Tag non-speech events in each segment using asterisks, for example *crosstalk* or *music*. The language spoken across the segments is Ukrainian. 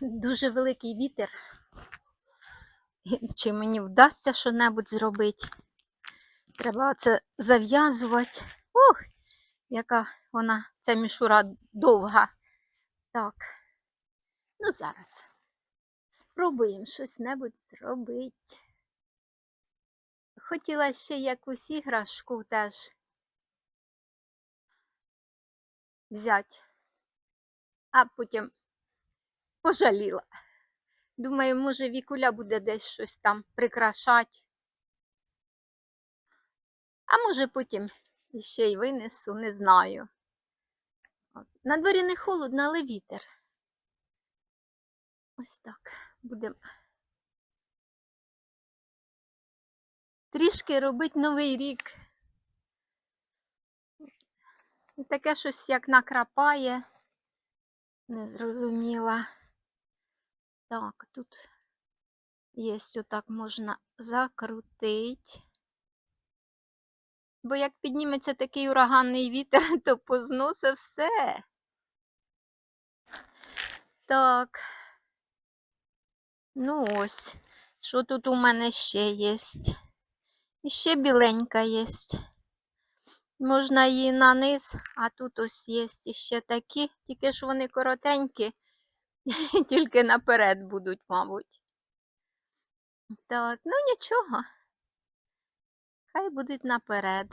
Дуже великий вітер. Чи мені вдасться що-небудь зробити? Треба це зав'язувати. Ух, яка вона, ця мішура довга. Так. Ну, зараз. Спробуємо щось небудь зробити. Хотіла ще якусь іграшку теж взяти, а потім пожаліла. Думаю, може, Вікуля буде десь щось там прикрашати. А може потім ще й винесу, не знаю. На дворі не холодно, але вітер. Ось так. Будемо трішки робити новий рік. Таке щось як накрапає. Не зрозуміла. Так, тут є отак можна закрутити. Бо як підніметься такий ураганний вітер, *laughs* то позносить все. Так. Ну ось. Що тут у мене ще є? І ще біленька є. Можна її на низ, а тут ось є ще такі, тільки ж вони коротенькі, *laughs* тільки наперед будуть, мабуть. Так, ну нічого. Хай будуть наперед.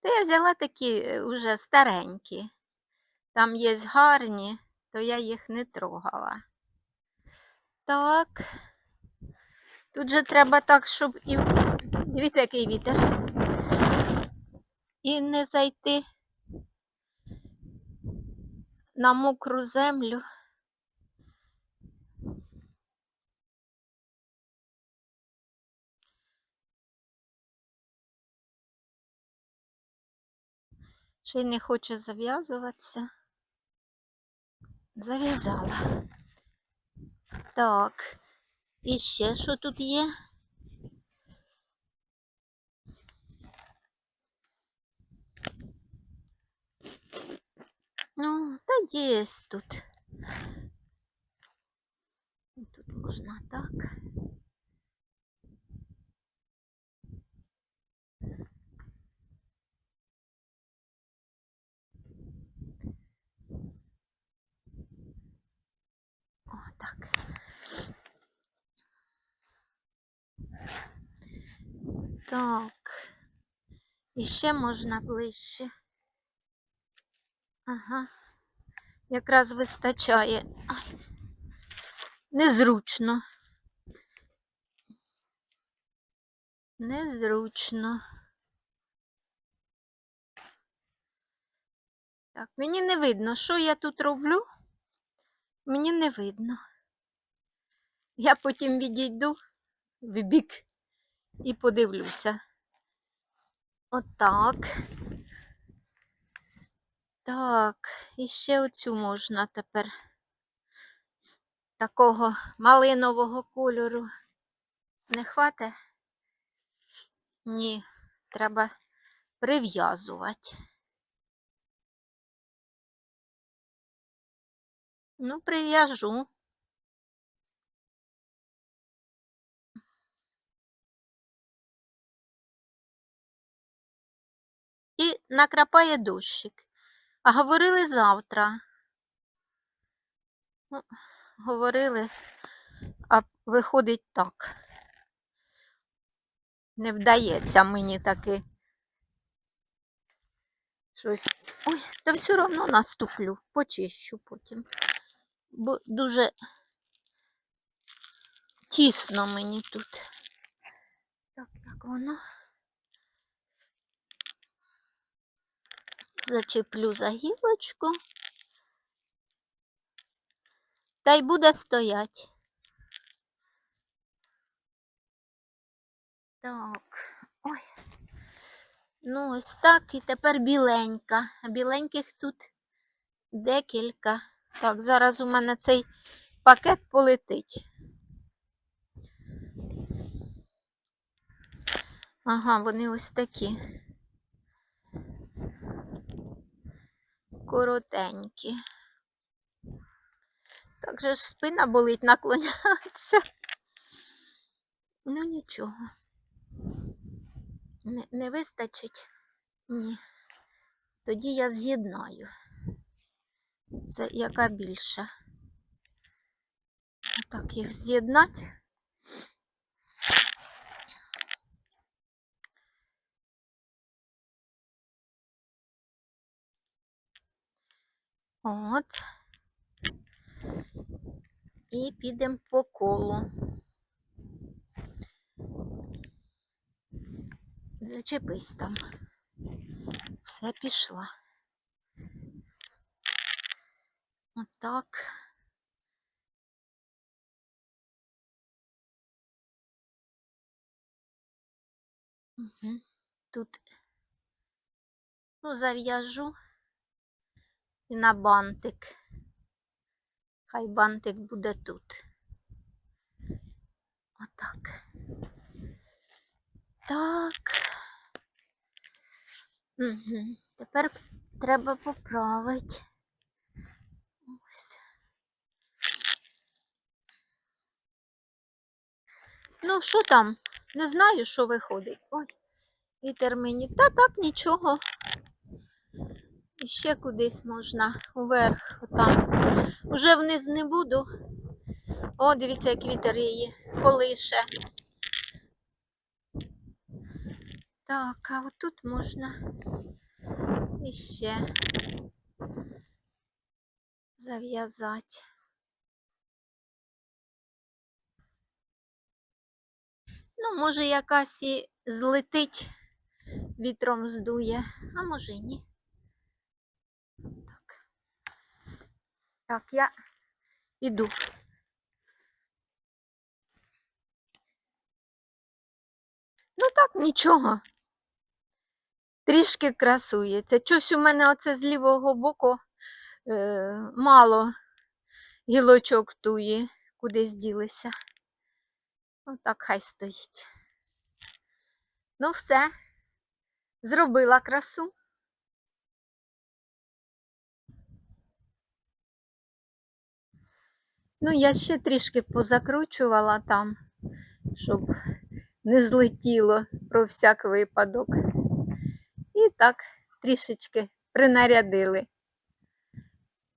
Та я взяла такі е, уже старенькі. Там є гарні, то я їх не трогала. Так. Тут же треба так, щоб і. Дивіться, який вітер. І не зайти на мокру землю. Ще й не хоче зав'язуватися. Зав'язала. Так. І ще що тут є? Ну, та є тут. Тут можна так. О, так. Так. І ще можна ближче. Ага. Якраз вистачає. Незручно. Незручно. Так, мені не видно, що я тут роблю. Мені не видно. Я потім відійду в бік і подивлюся. Отак. Так, і ще оцю можна тепер такого малинового кольору. Не хватить? Ні, треба прив'язувати. Ну, прив'яжу. І накрапає дощик. А говорили завтра. Ну, говорили, а виходить так. Не вдається мені таки щось. Ой, та все одно наступлю, почищу потім. Бо дуже тісно мені тут. Так, як воно. Зачеплю за гілочку. Та й буде стоять. Так, ой. Ну, ось так, і тепер біленька. Біленьких тут декілька. Так, зараз у мене цей пакет полетить. Ага, вони ось такі. Коротенькі. Так же ж спина болить, наклонятися. Ну нічого. Не, не вистачить? Ні. Тоді я з'єднаю. Це яка більша. Отак їх з'єднати. От. І підемо по колу. Зачепись там. Все пішла. Отак. Угу. Тут ну, зав'яжу і на бантик. Хай бантик буде тут. Отак. Так. Угу. Тепер треба поправити. Ось. Ну, що там? Не знаю, що виходить. Ой, вітер мені. Та так, нічого. І ще кудись можна уверх, отам. Уже вниз не буду. О, дивіться, як вітер її колише. Так, а отут можна іще зав'язати. Ну, може, якась і злетить, вітром здує, а може ні. Так, я іду. Ну так, нічого. Трішки красується. Щось у мене оце з лівого боку е, мало гілочок туї, кудись ділися. Отак хай стоїть. Ну, все, зробила красу. Ну, я ще трішки позакручувала там, щоб не злетіло про всяк випадок. І так трішечки принарядили.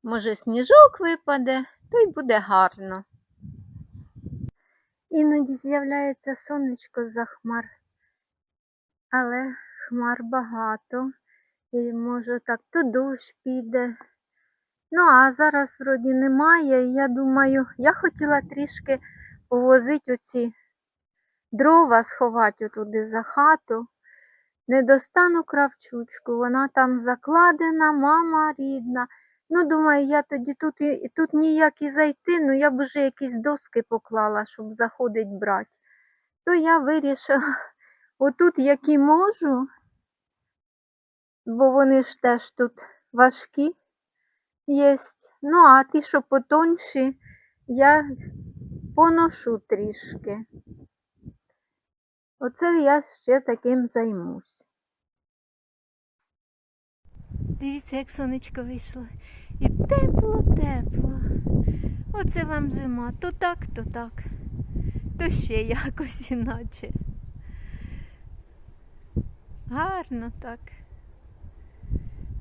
Може, сніжок випаде, то й буде гарно. Іноді з'являється сонечко за хмар, але хмар багато. І може так то дощ піде. Ну, а зараз вроді немає. І я думаю, я хотіла трішки повозити оці дрова, сховати туди за хату. Не достану кравчучку, вона там закладена, мама рідна. Ну, думаю, я тоді тут і тут ніяк і зайти, ну я б вже якісь доски поклала, щоб заходить брати. То я вирішила *laughs* отут, які можу, бо вони ж теж тут важкі є. Ну, а ті, що потонші, я поношу трішки. Оце я ще таким займусь. Дивіться, як сонечко вийшло. І тепло, тепло. Оце вам зима. То так, то так, то ще якось іначе. Гарно так.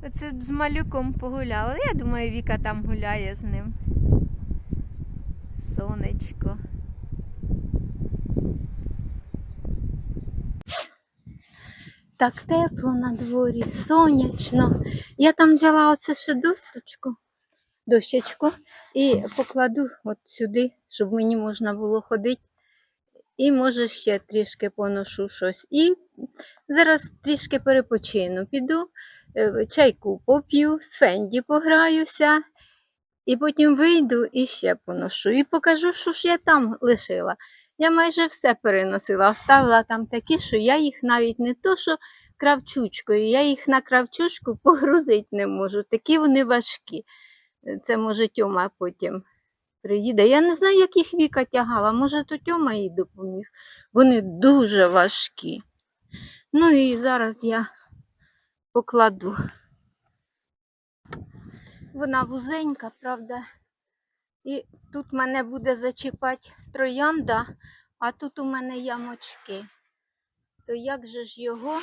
Оце з малюком погуляла. Я думаю, Віка там гуляє з ним. Сонечко. Так тепло на дворі, сонячно. Я там взяла оце ще досточку, дощечку і покладу от сюди, щоб мені можна було ходити. І може ще трішки поношу щось. І зараз трішки перепочину. Піду, чайку поп'ю, з Фенді пограюся, і потім вийду і ще поношу. І покажу, що ж я там лишила. Я майже все переносила, оставила там такі, що я їх навіть не то, що кравчучкою, я їх на кравчучку *laughs* погрузити не можу. Такі вони важкі. Це може Тьома потім приїде. Я не знаю, як їх Віка тягала. Може, то Тьома їй допоміг. Вони дуже важкі. Ну і зараз я покладу. Вона вузенька, правда, І тут мене буде зачіпати троянда, а тут у мене ямочки. То як же ж його?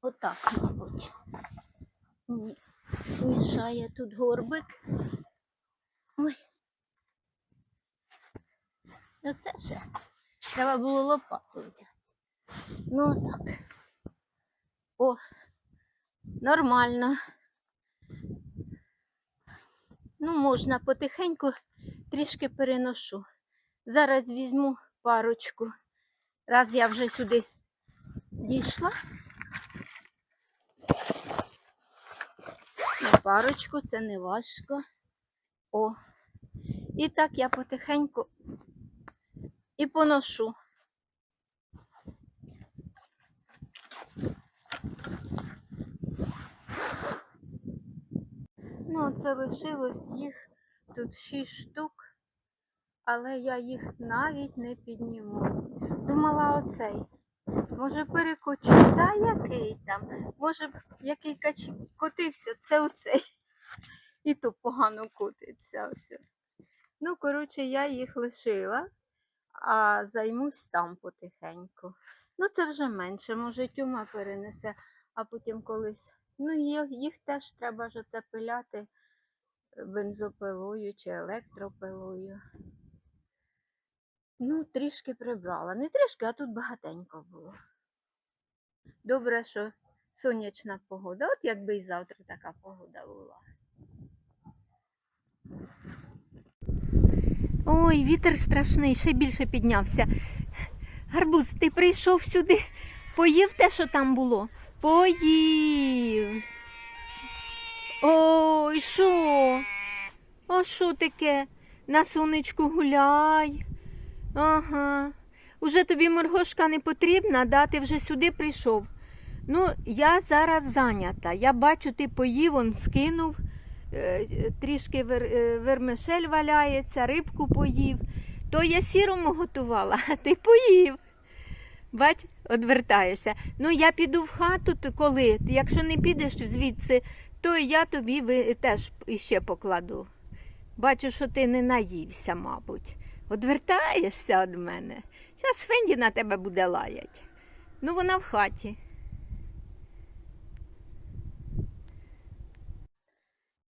Отак, мабуть. Мішає тут горбик. Ой. Оце ще. Треба було лопату взяти. Ну так. О, нормально. Ну, можна потихеньку трішки переношу. Зараз візьму парочку. Раз я вже сюди дійшла. На парочку це не важко. О. І так я потихеньку і поношу. Ну, це лишилось їх тут шість штук, але я їх навіть не підніму. Думала оцей. Може перекочу, та який там? Може який кач... котився, це оцей. І то погано котиться. Ось. Ну, коротше, я їх лишила, а займусь там потихеньку. Ну, це вже менше, може, тюма перенесе, а потім колись. Ну, їх, їх теж треба ж оце пиляти бензопилою чи електропилою. Ну, трішки прибрала. Не трішки, а тут багатенько було. Добре, що сонячна погода. От якби і завтра така погода була. Ой, вітер страшний, ще більше піднявся. Гарбуз, ти прийшов сюди, поїв те, що там було? Поїв. Ой, що? А що таке? На сонечку гуляй. Ага. Уже тобі моргошка не потрібна, да? Ти вже сюди прийшов. Ну, я зараз зайнята. Я бачу, ти поїв, он скинув, е, трішки е, вермишель валяється, рибку поїв. То я сірому готувала, а ти поїв. Бач, одвертаєшся. Ну, я піду в хату, то коли? Якщо не підеш звідси, то я тобі теж іще покладу. Бачу, що ти не наївся, мабуть. Одвертаєшся від мене. Зараз Фенді на тебе буде лаять. Ну, вона в хаті.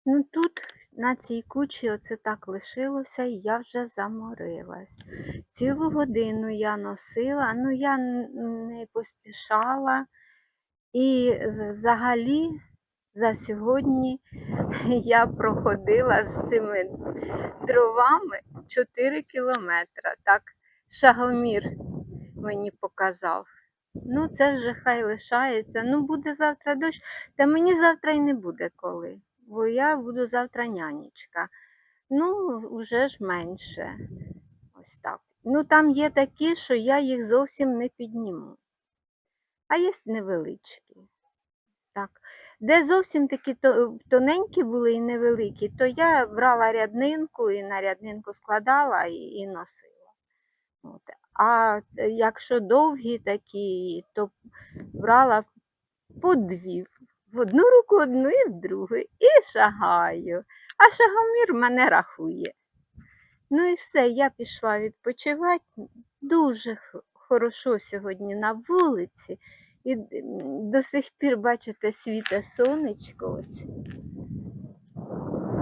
Ну тут на цій кучі оце так лишилося, і я вже заморилась. Цілу годину я носила, ну я не поспішала. І взагалі за сьогодні *laughs* я проходила з цими дровами 4 кілометри. Так, шагомір мені показав. Ну, це вже хай лишається. Ну, буде завтра дощ, та мені завтра й не буде коли, бо я буду завтра нянечка. Ну, вже ж менше. Ось так. Ну, там є такі, що я їх зовсім не підніму. А є невеличкі. Так. Де зовсім такі тоненькі були і невеликі, то я брала ряднинку і на ряднинку складала і, і носила. От. А якщо довгі такі, то брала по дві. В одну руку одну і в другу. І шагаю. А шагомір мене рахує. Ну і все, я пішла відпочивати. Дуже хорошо сьогодні на вулиці. І до сих пір, бачите, світе сонечко ось.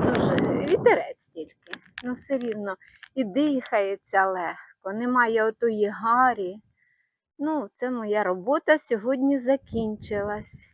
Дуже вітерець тільки. Ну, все рівно і дихається легко, немає отої гарі. Ну, це моя робота сьогодні закінчилась.